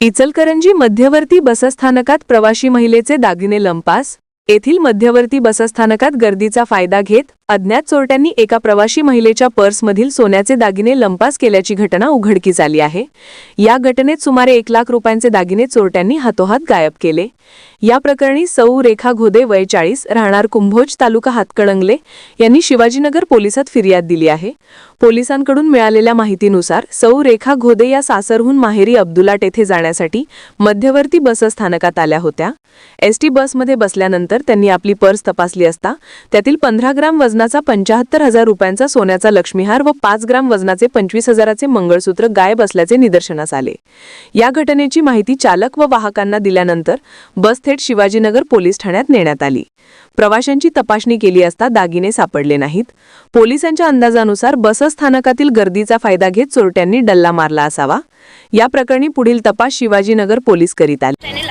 इचलकरंजी मध्यवर्ती बसस्थानकात प्रवाशी महिलेचे दागिने लंपास येथील मध्यवर्ती बसस्थानकात गर्दीचा फायदा घेत अज्ञात चोरट्यांनी एका प्रवाशी महिलेच्या पर्समधील सोन्याचे दागिने लंपास केल्याची घटना उघडकीस आली आहे. या घटनेत सुमारे एक लाख रुपयांचे दागिने चोरट्यांनी हातोहात गायब केले. या प्रकरणी सौ रेखा घोदे वय चाळीस राहणार कुंभोज तालुका हातकणंगले यांनी शिवाजीनगर पोलिसात फिर्याद दिली आहे. पोलिसांकडून मिळालेल्या माहितीनुसार सौ रेखा घोदे या सासरहून माहेरी अब्दुलाट येथे जाण्यासाठी मध्यवर्ती बसस्थानकात आल्या होत्या. एसटी बसमध्ये बसल्यानंतर त्यांनी आपली पर्स तपासली असता त्यातील पंधरा ग्राम वजनाचा पंचाहत्तर हजार रुपयांचा सोन्याचा लक्ष्मीहार व पाच ग्राम वजनाचे पंचवीस हजाराचे मंगळसूत्र गायब असल्याचे निदर्शनास आले. या घटनेची माहिती चालक व वाहकांना दिल्यानंतर बस थेट शिवाजीनगर पोलीस ठाण्यात नेण्यात आली. प्रवाशांची तपासणी केली असता दागिने सापडले नाहीत. पोलिसांच्या अंदाजानुसार बसस्थानकातील गर्दीचा फायदा घेत चोरट्यांनी डल्ला मारला असावा. या प्रकरणी पुढील तपास शिवाजीनगर पोलीस करीत आले.